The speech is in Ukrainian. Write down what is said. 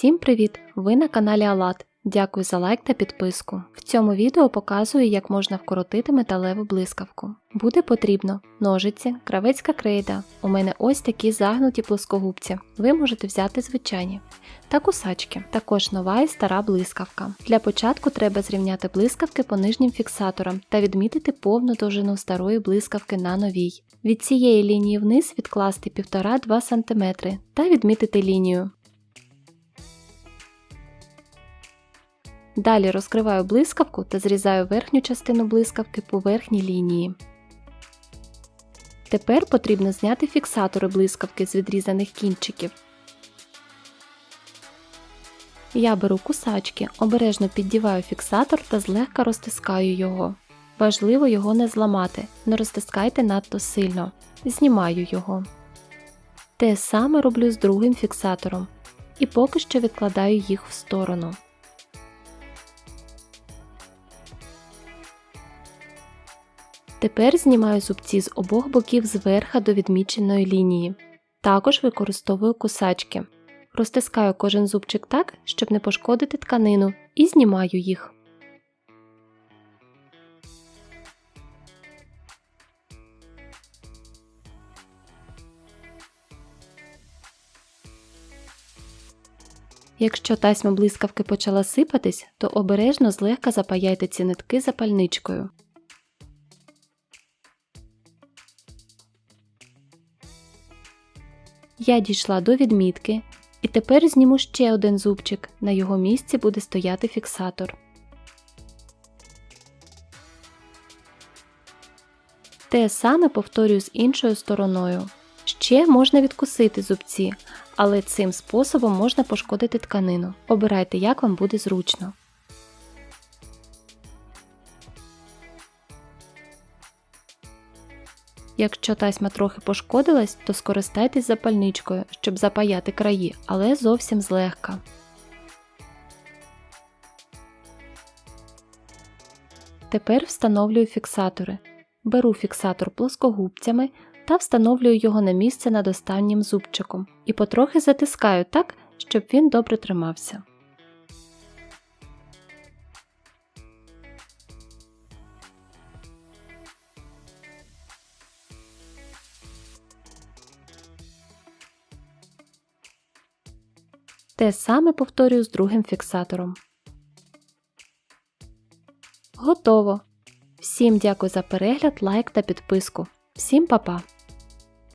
Всім привіт! Ви на каналі Алат. Дякую за лайк та підписку. В цьому відео показую, як можна вкоротити металеву блискавку. Буде потрібно ножиці, кравецька крейда. У мене ось такі загнуті плоскогубці. Ви можете взяти звичайні. Та кусачки, також нова і стара блискавка. Для початку треба зрівняти блискавки по нижнім фіксаторам та відмітити повну довжину старої блискавки на новій. Від цієї лінії вниз відкласти 1,5-2 см та відмітити лінію. Далі розкриваю блискавку та зрізаю верхню частину блискавки по верхній лінії. Тепер потрібно зняти фіксатори блискавки з відрізаних кінчиків. Я беру кусачки, обережно піддіваю фіксатор та злегка розтискаю його. Важливо його не зламати, не розтискайте надто сильно. Знімаю його. Те саме роблю з другим фіксатором і поки що відкладаю їх в сторону. Тепер знімаю зубці з обох боків зверха до відміченої лінії. Також використовую кусачки. Розтискаю кожен зубчик так, щоб не пошкодити тканину, і знімаю їх. Якщо тасьма блискавки почала сипатись, то обережно злегка запаяйте ці нитки запальничкою. Я дійшла до відмітки і тепер зніму ще один зубчик, на його місці буде стояти фіксатор. Те саме повторюю з іншою стороною. Ще можна відкусити зубці, але цим способом можна пошкодити тканину. Обирайте, як вам буде зручно. Якщо тасьма трохи пошкодилась, то скористайтесь запальничкою, щоб запаяти краї, але зовсім злегка. Тепер встановлюю фіксатори. Беру фіксатор плоскогубцями та встановлюю його на місце над останнім зубчиком і потрохи затискаю так, щоб він добре тримався. Те саме повторюю з другим фіксатором. Готово! Всім дякую за перегляд, лайк та підписку. Всім па-па!